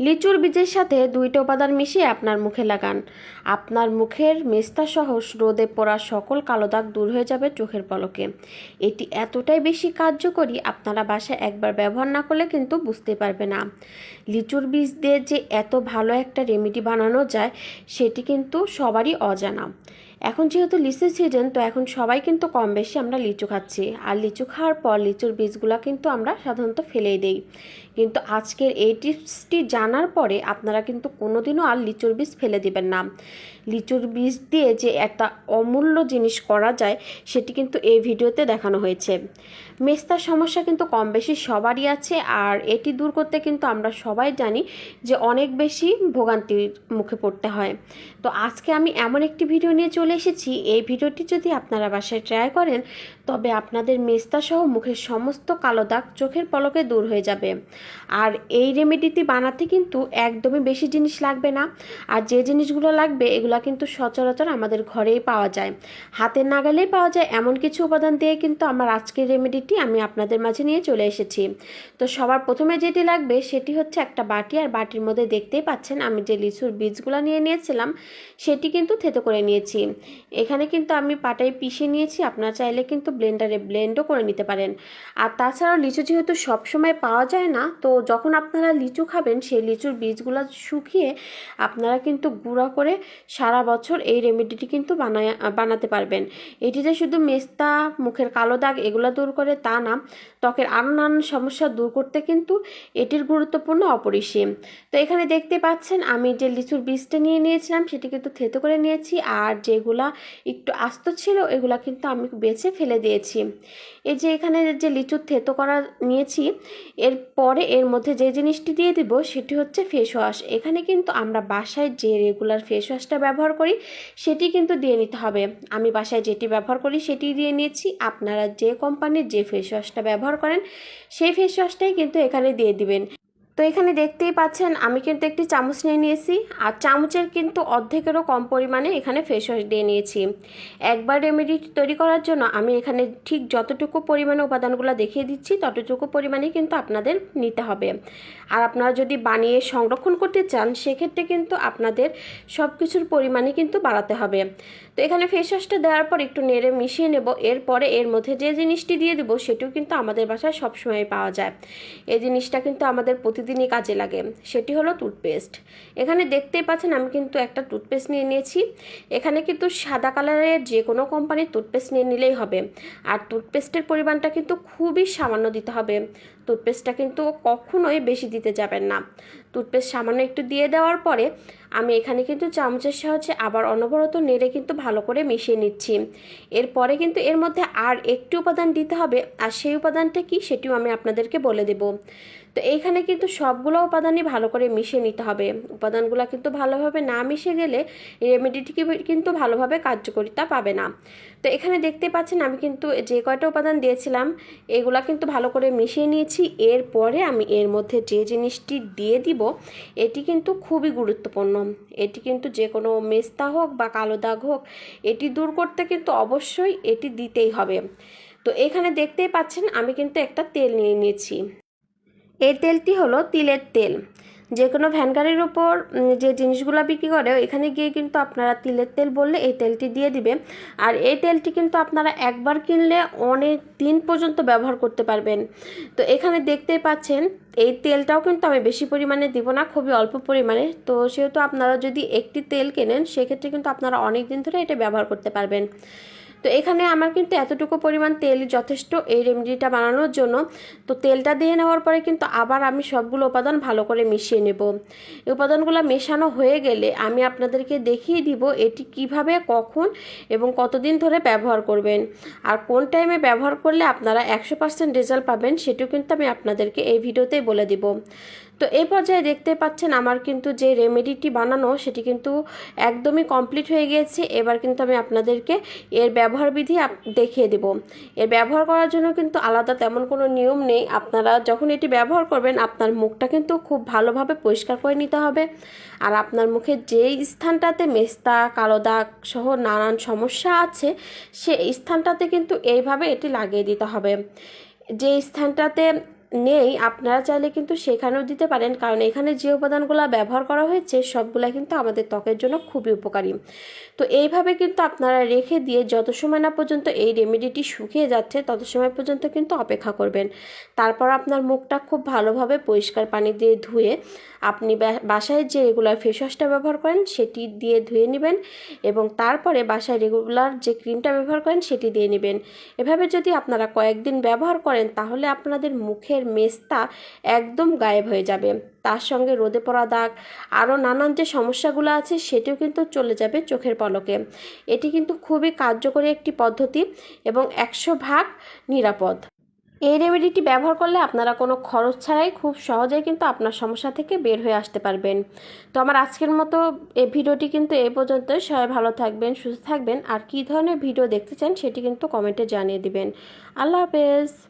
লিচুর বীজের সাথে দুইটা উপাদান মিশিয়ে আপনার মুখে লাগান। আপনার মুখের মেস্তা সহ রোদে পড়া সকল কালো দাগ দূর হয়ে যাবে চোখের পলকে। এটি এতটাই বেশি কার্যকরী আপনারা বাসায় একবার ব্যবহার না করলে কিন্তু বুঝতে পারবে না। লিচুর বীজ দিয়ে যে এত ভালো একটা রেমেডি বানানো যায়, সেটি কিন্তু সবারই অজানা। এখন যেহেতু লিচু সিজন তো এখন সবাই কিন্তু কম বেশি আমরা লিচু খাচ্ছি। আর লিচু খাওয়ার পর লিচুর বীজগুলো কিন্তু আমরা সাধারণত ফেলেই দেই। কিন্তু আজকের এই টিপসটি জানার পরে আপনারা কিন্তু কোনোদিনও আর লিচুর বীজ ফেলে দিবেন না। লিচুর বীজ দিয়ে যে একটা অমূল্য জিনিস করা যায়, সেটি কিন্তু এই ভিডিওতে দেখানো হয়েছে। মেস্তার সমস্যা কিন্তু কম বেশি সবারই আছে, আর এটি দূর করতে কিন্তু আমরা সবাই জানি যে অনেক বেশি ভোগান্তির মুখে পড়তে হয়। তো আজকে আমি এমন একটি ভিডিও নিয়ে চলে এসেছি। এই ভিডিওটি যদি আপনারা বাসায় ট্রাই করেন তবে আপনাদের মেস্তা সহ মুখের সমস্ত কালো দাগ চোখের পলকে দূর হয়ে যাবে। আর এই রেমেডিটি বানাতে কিন্তু একদমই বেশি জিনিস লাগবে না। আর যে জিনিসগুলো লাগবে, এগুলো কিন্তু সচরাচর আমাদের ঘরেই পাওয়া যায়। হাতের নাগালেই পাওয়া যায়, এমন কিছু উপাদান দিয়ে কিন্তু আমার আজকের রেমেডিটি আমি আপনাদের মাঝে নিয়ে চলে এসেছি। তো সবার প্রথমে যেটি লাগবে, সেটি হচ্ছে একটা বাটি। আর বাটির মধ্যে দেখতেই পাচ্ছেন, আমি যে লিচুর বীজগুলো নিয়ে নিয়েছিলাম, সেটি কিন্তু থেতো করে নিয়েছি। এখানে কিন্তু আমি পাটায় পিষে নিয়েছি, আপনারা চাইলে কিন্তু ব্লেন্ডারে ব্লেন্ডও করে নিতে পারেন। আর তাছাড়াও লিচু যেহেতু সবসময় পাওয়া যায় না, তো যখন আপনারা লিচু খাবেন, সেই লিচুর বীজগুলো শুকিয়ে আপনারা কিন্তু গুঁড়া করে সারা বছর এই রেমেডিটি কিন্তু বানায়, বানাতে পারবেন। এটি যে শুধু মেস্তা, মুখের কালো দাগ এগুলো দূর করে তা না, ত্বকের আরও নানান সমস্যা দূর করতে কিন্তু এটির গুরুত্বপূর্ণ অপরিসীম। তো এখানে দেখতে পাচ্ছেন, আমি যে লিচুর বীজটা নিয়ে নিয়েছিলাম, সেটি কিন্তু থেতো করে নিয়েছি, আর যেগুলা একটু আস্ত ছিল, এগুলা কিন্তু আমি বেছে ফেলে দিয়েছি। এই যে এখানে যে লিচুর থেতো করা নিয়েছি, এর পরে এর মধ্যে যে জিনিসটি দিয়ে দিব সেটি হচ্ছে ফেস ওয়াশ এখানে কিন্তু আমরা বাসায় যে রেগুলার ফেস ওয়াশটা ব্যবহার করি, সেটি কিন্তু দিয়ে নিতে হবে। আমি বাসায় যেটি ব্যবহার করি সেটি দিয়ে নিয়েছি। আপনারা যে কোম্পানির যে ফেস ওয়াশটা ব্যবহার করেন, সেই ফেস ওয়াশটাই কিন্তু এখানে দিয়ে দিবেন। তো এখানে দেখতেই পাচ্ছেন, আমি কিন্তু একটি চামচ নিয়ে নিয়েছি। আর চামচের কিন্তু অর্ধেকেরও কম পরিমাণে এখানে ফেস ওয়াশ দিয়ে নিয়েছি। একবার রেমেডি তৈরি করার জন্য আমি এখানে ঠিক যতটুকু পরিমাণে উপাদানগুলো দেখিয়ে দিচ্ছি, ততটুকু পরিমাণে কিন্তু আপনাদের নিতে হবে। আর আপনারা যদি বানিয়ে সংরক্ষণ করতে চান, সেক্ষেত্রে কিন্তু আপনাদের সব কিছুর পরিমাণে কিন্তু বাড়াতে হবে। এখানে ফেস ওয়াশটা দেওয়ার পর একটু নেড়ে মিশিয়ে নেব। এরপরে এর মধ্যে যে জিনিসটি দিয়ে দেবো সেটিও কিন্তু আমাদের বাসায় সবসময় পাওয়া যায়। এই জিনিসটা কিন্তু আমাদের প্রতিদিনই কাজে লাগে। সেটি হলো টুথপেস্ট এখানে দেখতেই পাচ্ছেন আমি কিন্তু একটা টুথপেস্ট নিয়ে নিয়েছি। এখানে কিন্তু সাদা কালারের যে কোনো কোম্পানির টুথপেস্ট নিয়ে নিলেই হবে। আর টুথপেস্টের পরিমাণটা কিন্তু খুবই সামান্য দিতে হবে। টুথপেস্টটা কিন্তু কখনোই বেশি দিতে যাবেন না। টুথপেস্ট সামান্য একটু দিয়ে দেওয়ার পরে আমি এখানে কিন্তু চামচের সাহায্যে আবার অনবরত নেড়ে কিন্তু ভালো করে মিশিয়ে নিচ্ছি। এরপরে কিন্তু এর মধ্যে আর একটি উপাদান দিতে হবে আর সেই উপাদানটা কি সেটিও আমি আপনাদেরকে বলে দেব। তো এইখানে কিন্তু সবগুলো উপাদানই ভালো করে মিশিয়ে নিতে হবে। উপাদানগুলো কিন্তু ভালোভাবে না মিশে গেলে রেমেডিটি কিন্তু ভালোভাবে কার্যকরিতা পাবে না। তো এখানে দেখতে পাচ্ছেন আমি কিন্তু যে কয়টা উপাদান দিয়েছিলাম, এগুলা কিন্তু ভালো করে মিশিয়ে নিয়েছি। এরপরে আমি এর মধ্যে যে জিনিসটি দিয়ে দিব, এটি কিন্তু খুবই গুরুত্বপূর্ণ। এটি কিন্তু যে কোনো মেস্তা হোক বা কালো দাগ হোক, এটি দূর করতে কিন্তু অবশ্যই এটি দিতেই হবে। তো এখানে দেখতেই পাচ্ছেন, আমি কিন্তু একটা তেল নিয়ে নিয়েছি। এই তেলটি হলো তিলের তেল। যে কোনো ভ্যান গাড়ির উপর যে জিনিসগুলো বিক্রি করে এখানে গিয়ে কিন্তু আপনারা তিলের তেল বললে এই তেলটি দিয়ে দিবে। আর এই তেলটি কিন্তু আপনারা একবার কিনলে অনেক দিন পর্যন্ত ব্যবহার করতে পারবেন। তো এখানে দেখতেই পাচ্ছেন, এই তেলটাও কিন্তু আমি বেশি পরিমাণে দিব না, খুবই অল্প পরিমাণে। তো সেহেতু আপনারা যদি একটি তেল কেনেন, সেক্ষেত্রে কিন্তু আপনারা অনেক দিন ধরে এটা ব্যবহার করতে পারবেন। তো এখানে আমার কিন্তু এতটুকু পরিমাণ তেল যথেষ্ট এই রেমেডিটা বানানোর জন্য। তো তেলটা দিয়ে নেওয়ার পরে কিন্তু আবার আমি সবগুলো উপাদান ভালো করে মিশিয়ে নেব। এই উপাদানগুলো মেশানো হয়ে গেলে আমি আপনাদেরকে দেখিয়ে দিব এটি কীভাবে, কখন এবং কতদিন ধরে ব্যবহার করবেন। আর কোন টাইমে ব্যবহার করলে আপনারা একশো পার্সেন্ট রেজাল্ট পাবেন সেটিও কিন্তু আমি আপনাদেরকে এই ভিডিওতেই বলে দিব। তো এই পর্যায়ে দেখতে পাচ্ছেন আমার কিন্তু যে রেমেডিটি বানানো, সেটি কিন্তু একদমই কমপ্লিট হয়ে গিয়েছে। এবার কিন্তু আমি আপনাদেরকে এর ব্যবহার বিধি দেখিয়ে দেব। এর ব্যবহার করার জন্য কিন্তু আলাদা তেমন কোনো নিয়ম নেই। আপনারা যখন এটি ব্যবহার করবেন, আপনার মুখটা কিন্তু খুব ভালোভাবে পরিষ্কার করে নিতে হবে। আর আপনার মুখে যেই স্থানটাতে মেস্তা, কালো দাগ সহ নানান সমস্যা আছে, সে স্থানটাতে কিন্তু এইভাবে এটি লাগিয়ে দিতে হবে। যে স্থানটাতে নেই, আপনারা চাইলে কিন্তু সেখানেও দিতে পারেন। কারণ এখানে যে উপাদানগুলো ব্যবহার করা হয়েছে, সবগুলা কিন্তু আমাদের ত্বকের জন্য খুবই উপকারী। তো এইভাবে কিন্তু আপনারা রেখে দিয়ে যত সময় না পর্যন্ত এই রেমেডিটি শুকিয়ে যাচ্ছে, তত সময় পর্যন্ত কিন্তু অপেক্ষা করবেন। তারপর আপনার মুখটা খুব ভালোভাবে পরিষ্কার পানি দিয়ে ধুয়ে আপনি বাসায় যে রেগুলার ফেস ওয়াশটা ব্যবহার করেন, সেটি দিয়ে ধুয়ে নেবেন এবং তারপরে বাসায় রেগুলার যে ক্রিমটা ব্যবহার করেন, সেটি দিয়ে নেবেন। এভাবে যদি আপনারা কয়েকদিন ব্যবহার করেন, তাহলে আপনাদের মুখের মেস্তা একদম গায়েব হয়ে যাবে। তার সঙ্গে রোদে পড়া দাগ, আরও নানান যে সমস্যাগুলো আছে, সেটিও কিন্তু চলে যাবে চোখের পলকে। এটি কিন্তু খুবই কার্যকরী একটি পদ্ধতি এবং একশো ভাগ নিরাপদ। এই রেমেডিটি ব্যবহার করলে আপনারা কোনো খরচ ছাড়াই খুব সহজেই কিন্তু আপনার সমস্যা থেকে বের হয়ে আসতে পারবেন। তো আমার আজকের মতো এই ভিডিওটি কিন্তু এই পর্যন্ত সবাই ভালো থাকবেন, সুস্থ থাকবেন। আর কী ধরনের ভিডিও দেখতে চান, সেটি কিন্তু কমেন্টে জানিয়ে দিবেন। আল্লাহ হাফেজ।